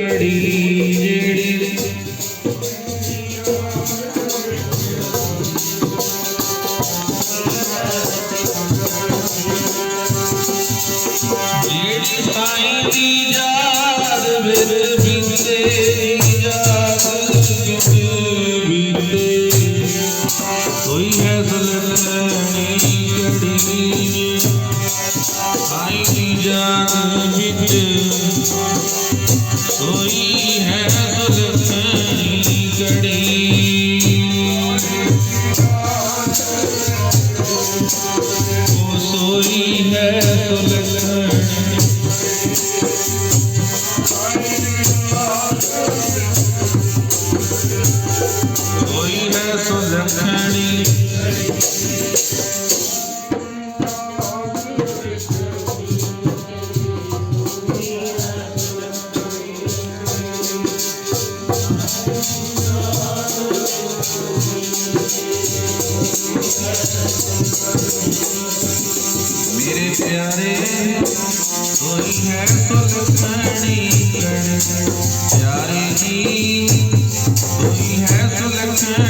ਘੜੀ ਮੇਰੇ ਪਿਆਰੇ ਸੋਈ ਹੈ ਸੁਲਖਣੀ ਘੜੀ ਪਿਆਰੇ ਜੀ ਸੋਈ ਹੈ ਸੁਲਖਣੀ ਘੜੀ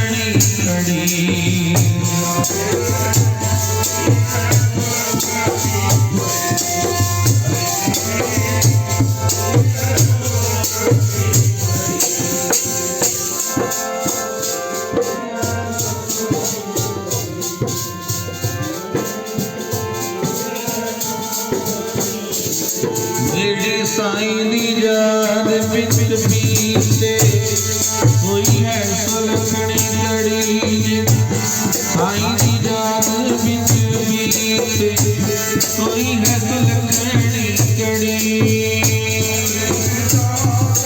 ਜਿਹੜੇ ਸਾਈਂ ਦੀ ਯਾਦ ਵਿੱਚ ਬੀਤੇ ਕੋਈ ਹੈ ਸੁਲਖਣੀ ਘੜੀ ਸਾਈਂ ਦੀ ਯਾਦ ਵਿੱਚ ਬੀਤੇ ਕੋਈ ਹੈ ਸੁਲਖਣੀ ਘੜੀ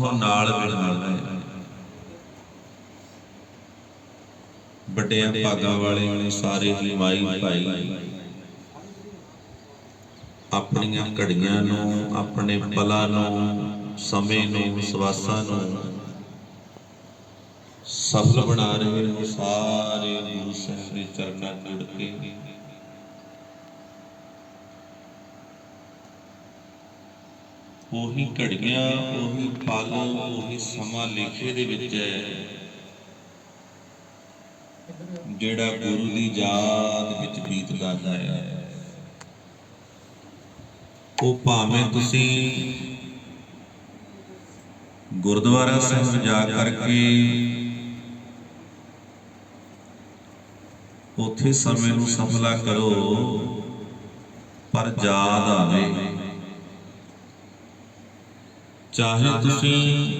ਗੁਜਰ ਸੋਹਣੀਏ ਸਹੁ ਨਾਲ ਮਿਲਾਵੇ ਵੱਡਿਆਂ ਵਾਲੇ ਸਾਰੇ ਹੀ ਮਾਈ ਭਾਈ। ਆਪਣੀਆਂ ਘੜੀਆਂ ਨੂੰ, ਆਪਣੇ ਪਲਾਂ ਨੂੰ, ਸਮੇਂ ਨੂੰ, ਸਵਾਸਾਂ ਨੂੰ ਸਫਲ ਬਣਾ ਰਹੇ ਨੇ ਸਾਰੇ ਗੁਰੂ ਸਾਹਿਬ ਦੇ ਚਰਨਾਂ ਜੁੜ ਕੇ। ਉਹੀ ਘੜੀਆਂ, ਉਹੀ ਪਲ ਉਹੀ ਸਮਾਂ ਲਿਖੇ ਦੇ ਵਿੱਚ ਹੈ। ਜਿਹੜਾ ਗੁਰੂ ਦੀ ਯਾਦ ਵਿੱਚ ਬੀਤਦਾ ਹੈ। ਉਹ ਭਾਵੇਂ ਤੁਸੀਂ ਗੁਰਦੁਆਰਾ ਸਾਹਿਬ ਜਾ ਕਰਕੇ ਉੱਥੇ ਸਮੇਂ ਨੂੰ ਸਫਲਾ ਕਰੋ, ਪਰ ਯਾਦ ਆਵੇ। ਚਾਹੇ ਤੁਸੀਂ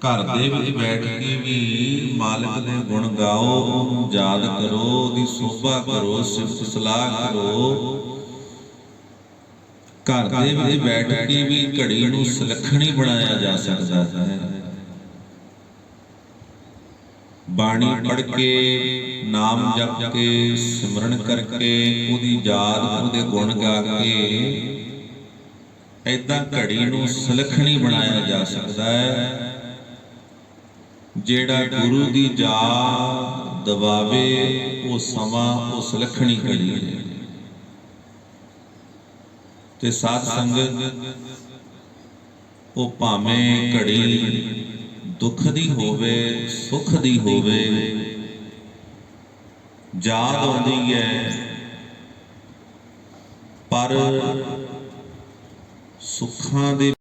ਘਰ ਦੇ ਵਿੱਚ ਬੈਠ ਕੇ ਵੀ ਮਾਲਕ ਦੇ ਗੁਣ ਗਾਓ ਯਾਦ ਕਰੋ ਉਹਦੀ ਸੋਭਾ ਕਰੋ ਸਿਫਤ ਸਲਾਹ ਕਰੋ। ਘਰ ਦੇ ਵਿੱਚ ਬੈਠ ਕੇ ਵੀ ਘੜੀ ਨੂੰ ਸੁਲੱਖਣੀ ਬਣਾਇਆ ਜਾ ਸਕਦਾ ਹੈ। ਬਾਣੀ ਪੜ੍ਹ ਕੇ ਨਾਮ ਜਪ ਕੇ ਸਿਮਰਨ ਕਰਕੇ ਉਹਦੀ ਯਾਦ ਉਹਦੇ ਗੁਣ ਗਾ ਕੇ ਐਦਾਂ ਘੜੀ ਨੂੰ ਸੁਲੱਖਣੀ ਬਣਾਇਆ ਜਾ ਸਕਦਾ ਹੈ, ਜਿਹੜਾ ਗੁਰੂ ਦੀ ਯਾਦ ਦਬਾਵੇ, ਉਹ ਸਮਾਂ, ਉਹ ਸੁਲੱਖਣੀ ਘੜੀ ਹੈ। ਤੇ ਸਾਧ ਸੰਗਤ, ਉਹ ਭਾਵੇਂ ਘੜੀ ਦੁੱਖ ਦੀ ਹੋਵੇ ਸੁੱਖ ਦੀ ਹੋਵੇ, ਯਾਦ ਆਉਂਦੀ ਹੈ, ਪਰ ਸੁੱਖਾਂ ਦੇ